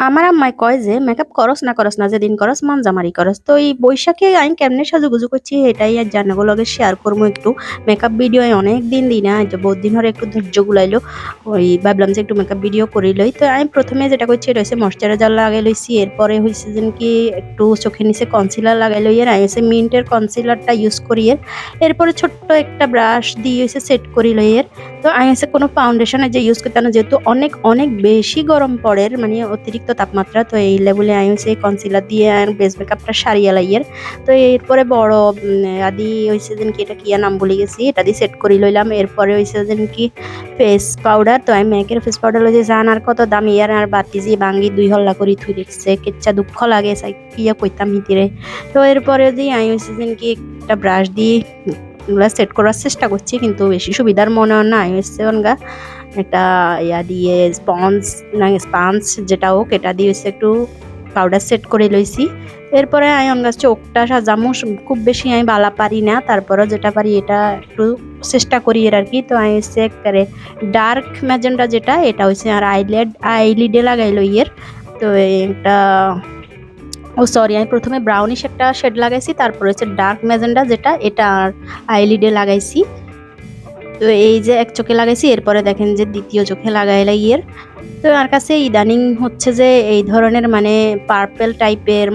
আমার আম্মাই কয় যে, মেকআপ করস না করস না, যেদিন করস মানজামারি করস। তো এই বৈশাখে আমি কেমনে সাজুগুজু করছি এটাই আর জানাগো লগে শেয়ার করব একটু। মেকআপ ভিডিও অনেক দিন দিই না যে বহুত দিন ধরে একটু ধৈর্য গুলাইলো। ওই ভাবলাম যে একটু মেকআপ ভিডিও করি লই। তো আমি প্রথমে যেটা করছি, এটা হচ্ছে ময়শ্চারাইজার লাগাই লইছি। এরপরে হয়েছে যেন কি একটু চোখের নিচে কনসিলার লাগাই লই। আমি হচ্ছে মিন্টের কনসিলারটা ইউজ করি এর। এরপরে ছোট্ট একটা ব্রাশ দিয়ে হচ্ছে সেট করি লই এর। তো হচ্ছে কোনো ফাউন্ডেশনে যে ইউজ করতে না যেহেতু অনেক অনেক বেশি গরম পড়ে মানে অতিরিক্ত তাপমাত্রা, তো এই লেভেলে হচ্ছে কনসিলার দিয়ে আর বেস মেকআপটা সারিয়ে লাইয়ের। তো এরপরে বড় আদি হয়েছে যেন কি এটা কি নাম ভুলে গেছি, এটা দিয়ে সেট করে লইলাম। এরপরে হয়েছে যেন কি ফেস পাউডার তো আমি মেকের ফেস পাউডার লইছে, জান আর কত দাম ইয়ার আর বাতি যে বাঙ্গি দুই হল্লা করে থুই রেখছে, কেচ্ছা দুঃখ লাগে কিয়া কইতাম হিতিরে তো এরপরে দিয়ে আমি হচ্ছে যেন কি একটা ব্রাশ দিয়ে এগুলা সেট করার চেষ্টা করছি, কিন্তু বেশি সুবিধার মনে হয় না। আমি হচ্ছে গা একটা ইয়া দিয়ে স্পঞ্জ না স্পঞ্জ যেটা হোক, এটা দিয়ে হচ্ছে একটু পাউডার সেট করে লইছি। এরপরে আমি অনগা চোখটা সাজামো খুব বেশি আমি বালা পারি না তারপরে যেটা পারি এটা একটু চেষ্টা করি এর আর কি তো আমি হচ্ছে একবারে ডার্ক ম্যাজেন্ডা যেটা, এটা হচ্ছে আর আইলেড আইলিডে লাগাই লইয়ের তো এটা ও সরি, আমি প্রথমে ব্রাউনিশ একটা শেড লাগাইছি, তারপরে হচ্ছে ডার্ক ম্যাজেন্ডা যেটা, এটা আর আইলিডে লাগাইছি। তো এই যে এক চোখে লাগাইছি, এরপরে দেখেন যে দ্বিতীয় চোখে লাগাইলাই ইয়ের। তো আমার কাছে ইদানিং হচ্ছে যে এই ধরনের মানে পার্পেল টাইপের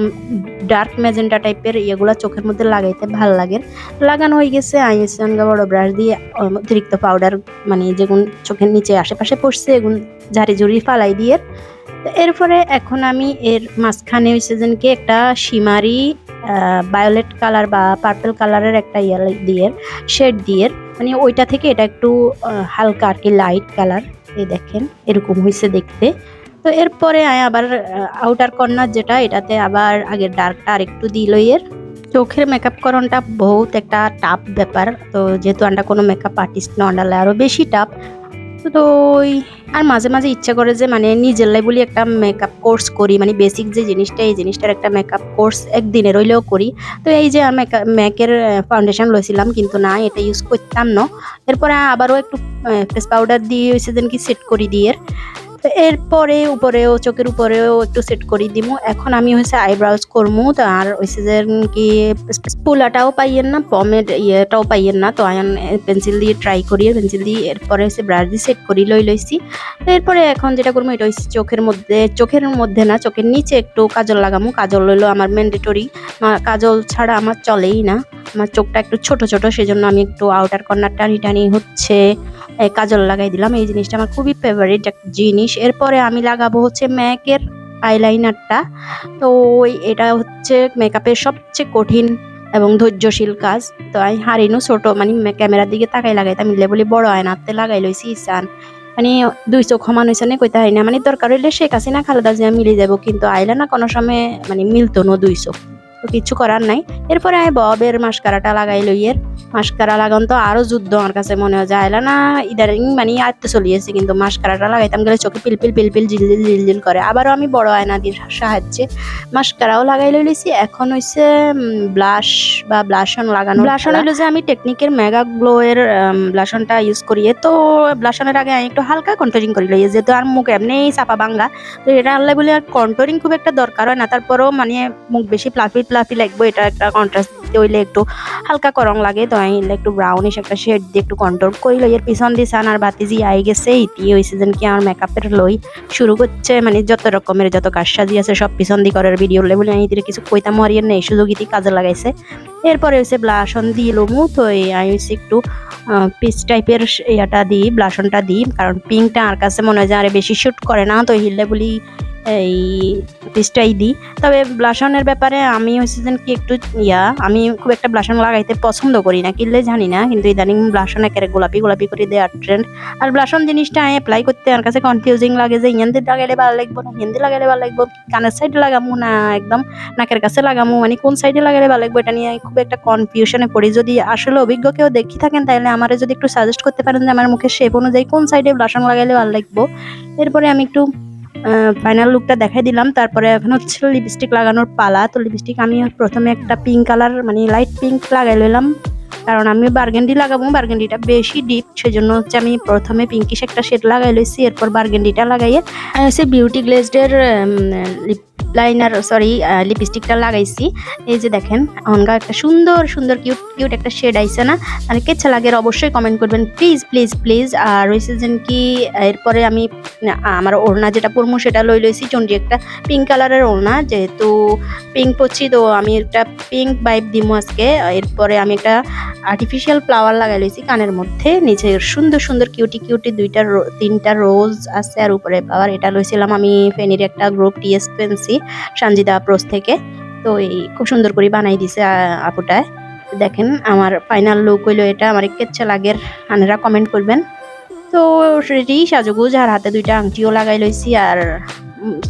ডার্ক ম্যাজেন্টা টাইপের ইয়েগুলা চোখের মধ্যে লাগাইতে ভালো লাগে। লাগানো হয়ে গেছে আইসঙ্গা বড় ব্রাশ দিয়ে, অতিরিক্ত পাউডার মানে যেগুন চোখের নিচে আশেপাশে পড়ছে এগুন ঝাড়ি ঝুড়ি ফালাই দিয়ে। এরপরে এখন আমি এর মাঝখানে হয়েছে যেন কি একটা শিমারি ভায়োলেট কালার বা পার্পল কালারের একটা ইয়ে দিয়ে শেড দিয়ে মানে ওইটা থেকে এটা একটু হালকা আর কি লাইট কালার এই দেখেন, এরকম হয়েছে দেখতে। তো এরপরে আবার আউটার কর্নার যেটা, এটাতে আবার আগের ডার্কটা আর একটু দিল এর চোখের মেকআপ করণটা বহুত একটা টাফ ব্যাপার। তো যেহেতু আমরা কোনো মেকআপ আর্টিস্ট না আন্ডালে আরও বেশি টাফ তো ওই, আর মাঝে মাঝে ইচ্ছা করে যে মানে নিজের লাই বলি একটা মেকআপ কোর্স করি। মানে বেসিক যে জিনিসটা, এই জিনিসটার একটা মেকআপ কোর্স একদিনে রইলেও করি। তো এই যে আমি ম্যাকের ফাউন্ডেশন লইছিলাম, কিন্তু না, এটা ইউজ করতাম না। এরপরে আবারও একটু ফেস পাউডার দিয়ে হয়েছে যেন কি সেট করি দিয়ে। তো এরপরে উপরেও, চোখের উপরেও একটু সেট করি দিব এখন আমি হয়েছে আইব্রাউজ করমু, তো আর হয়েছে যে কি স্পুলাটাও পাইয়েন না পমের ইয়েটাও পাইয়েন না, তো আয়ন পেন্সিল দিয়ে ট্রাই করি পেন্সিল দিয়ে এরপরে হচ্ছে ব্রাশ দিয়ে সেট করি লই লইছি। তো এরপরে এখন যেটা করব এটা হচ্ছে চোখের মধ্যে চোখের মধ্যে না, চোখের নিচে একটু কাজল লাগামু। কাজল লইলো আমার ম্যান্ডেটরি কাজল ছাড়া আমার চলেই না। আমার চোখটা একটু ছোট ছোট, সেজন্য আমি একটু আউটার কর্নার টানি টানি হচ্ছে। কাজল লাগাই দিলাম। এই জিনিসটা আমার খুবই ফেভারিট একটা জিনিস। এরপরে আমি লাগাবো হচ্ছে ম্যাকের আইলাইনারটা তো ওই এটা হচ্ছে মেকআপের সবচেয়ে কঠিন এবং ধৈর্যশীল কাজ। তো আমি হারিনু ছোট মানে ক্যামেরার দিকে তাকাই লাগাইতাম। মিলে বলি বড় আয়নাতে লাগাই লইছি ইসান। মানে দুই চোখ সমান হয়েছে না কইতে হয় না মানে দরকার হইলে শেখ হাসিনা, খালেদা জিয়া মিলে যাব। কিন্তু আইলা না কোনো সময় মানে মিলতো না দুই চোখ। তো কিছু করার নাই। এরপরে আমি ববের মাস্কারাটা লাগাই লইয়ের মাস্কারা লাগান তো আরও যুদ্ধ আমার কাছে মনে হয় যায় না ইদারিং মানে আত্ম চলিয়েছে কিন্তু মাস্কারাটা লাগাইতাম গেলে চোখে পিলপিল পিলপিল জিলজিল জিলজিল করে। আবারও আমি বড় আয়না দিয়ে সাহায্যে মাস্কারাও লাগাই লইছি। এখন হইছে ব্লাশ বা ব্লাশন লাগানো। ব্লাশন হইল যে আমি টেকনিকের মেগা গ্লো এর ব্লাশনটা ইউজ করি। তো ব্লাশনের আগে আমি একটু হালকা কন্ট্রোলিং করি। লই যেহেতু আর মুখ এমনি চাপা বাঙ্গা তো এটা আনলে বলে আর কন্ট্রোলিং খুব একটা দরকার হয় না। তারপরেও মানে মুখ বেশি প্লাফি প্লাফি লাগবে, এটা একটা কন্ট্রাস্ট হইলে একটু হালকা করং লাগে, তো আমি একটু ব্রাউনিশ একটা শেড দিয়ে একটু কন্ট্রোল করি লই। এর পিছন দিয়ে সান আর বাতি বাতিজি আই গেছে, ইতি হইছে যেন কি আমার মেকআপের লই শুরু করছে মানে যত রকমের যত কাজ সাজি আছে সব পিছন দিয়ে করার ভিডিও লেবলে আমি কিছু কইতাম হারিয়ে নেই, সুযোগ ইতি কাজে লাগাইছে। এরপরে হচ্ছে ব্লাশন দিয়ে লমু, তো আমি হচ্ছে একটু পিচ টাইপের ইয়াটা দিই ব্লাশনটা দিই, কারণ পিঙ্কটা আর কাছে মনে হয় যে আরে বেশি শ্যুট করে না, তো হিললে বলি এই পিসটাই দিই। তবে ব্লাশনের ব্যাপারে আমি হচ্ছে কি একটু, ইয়া, আমি খুব একটা ব্লাশন লাগাইতে পছন্দ করি না, কিনলে জানি না, কিন্তু ইদানিং ব্লাশন একেবারে গোলাপি গোলাপি করে দেওয়ার ট্রেন্ড আর ব্লাশন জিনিসটা আমি অ্যাপ্লাই করতে আমার কাছে কনফিউজিং লাগে যে হিন্দি লাগাইলে ভালো লাগবো না হিন্দি লাগাইলে ভালো লাগবো কানের সাইডে লাগামু না, একদম নাকের কাছে লাগামু মানে কোন সাইডে লাগাইলে ভালো লাগবে এটা নিয়ে খুব একটা কনফিউশনে পড়ি। যদি আসলে অভিজ্ঞ কেউ দেখি থাকেন, তাহলে আমার যদি একটু সাজেস্ট করতে পারেন যে আমার মুখের শেপ অনুযায়ী কোন সাইডে ব্লাশন লাগাইলে ভালো লাগবো। এরপরে আমি একটু ফাইনাল লুকটা দেখাই দিলাম। তারপরে এখন হচ্ছে লিপস্টিক লাগানোর পালা। তো লিপস্টিক আমি প্রথমে একটা পিঙ্ক কালার মানে লাইট পিঙ্ক লাগাই লইলাম। কারণ আমি বার্গেন্ডি লাগাবো, বার্গেন্ডিটা বেশি ডিপ সেজন্য হচ্ছে আমি প্রথমে পিঙ্কিশ একটা শেড লাগাই লইছি, এরপর বার্গেন্ডিটা লাগাইয়ে হচ্ছে বিউটি গ্লেজডের লিপ লাইনার সরি লিপস্টিকটা লাগাইছি। এই যে দেখেন, অনগা একটা সুন্দর সুন্দর কিউট কিউট একটা শেড আইছে না? মানে কেচ্ছা লাগে অবশ্যই কমেন্ট করবেন প্লিজ প্লিজ প্লিজ আর হয়েছে যেন কি, এরপরে আমি আমার ওড়না যেটা পরমু, সেটা লই লইছি, চন্ডি একটা পিঙ্ক কালারের ওড়না, যেহেতু পিঙ্ক পরছি, তো আমি একটা পিঙ্ক বাইপ দিমু আজকে। এরপরে আমি একটা আর্টিফিশিয়াল ফ্লাওয়ার লাগাই লইছি কানের মধ্যে, নিচে সুন্দর সুন্দর কিউটি কিউটি দুইটা তিনটা রোজ আছে আর উপরে ফ্লাওয়ার এটা লইছিলাম আমি ফেনির একটা গ্রুপ টিএস পেন্সি সঞ্জিদা প্রোস থেকে। তো এই খুব সুন্দর করে বানাই দিছে আপুটায়। দেখেন আমার ফাইনাল লুক হইল এটা, আমার কেচ্ছা লাগের আনেরা কমেন্ট করবেন। তো রেডি সাজুগুজ আর হাতে দুইটা আংটিও লাগাই লইছি, আর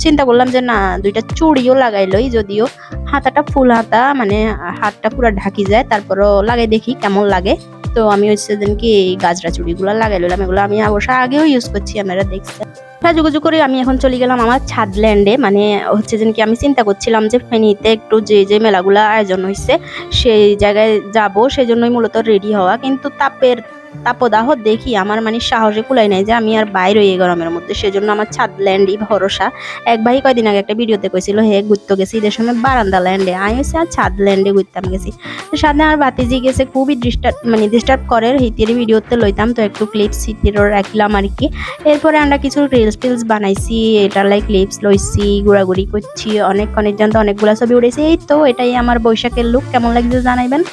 চিন্তা করলাম যে না, দুইটা চুড়িও লাগাই লই, যদিও হাতাটা ফুল হাতা মানে হাতটা পুরো ঢাকি যায়, তারপরও লাগাই দেখি কেমন লাগে। তো আমি হচ্ছে কি এই গাজরা চুড়িগুলো লাগাই লইলাম, এগুলো আমি অবশ্য আগেও ইউজ করছি, আপনারা দেখছেন। সাজুগুজু করে আমি এখন চলে গেলাম আমার ছাদল্যান্ডে মানে হচ্ছে যেন কি আমি চিন্তা করছিলাম যে ফেনীতে একটু যে যে মেলাগুলো আয়োজন হয়েছে সেই জায়গায় যাব সেই জন্যই মূলত রেডি হওয়া। কিন্তু তাপের তাপদাহ দেখি আমার মানে সাহসে কুলাই নাই যে আমি আর বাইরে এই গরমের মধ্যে। সেজন্য আমার ছাদ ল্যান্ডই ভরসা। এক ভাই কয়দিন আগে একটা ভিডিওতে কইছিল, হে, ঘুরতে গেছি ঈদের সময় বারান্দা ল্যান্ডে আমি হচ্ছে আর ছাদ ল্যান্ডে ঘুরতাম গেছি। সাথে আমার বাতিজি গেছে, খুবই ডিস্টার্ব মানে ডিস্টার্ব করে, হিতির ভিডিওতে লইতাম তো একটু ক্লিপস হিতির রাখলাম আর কি। এরপরে আমরা কিছু রিলস টিলস বানাইছি, এটা লাইক ক্লিপস লইছি, ঘোরাঘুরি করছি অনেক অনেক জন তো অনেকগুলা ছবি উঠেছি এই তো, এটাই আমার বৈশাখের লুক কেমন লাগছে জানাইবেন?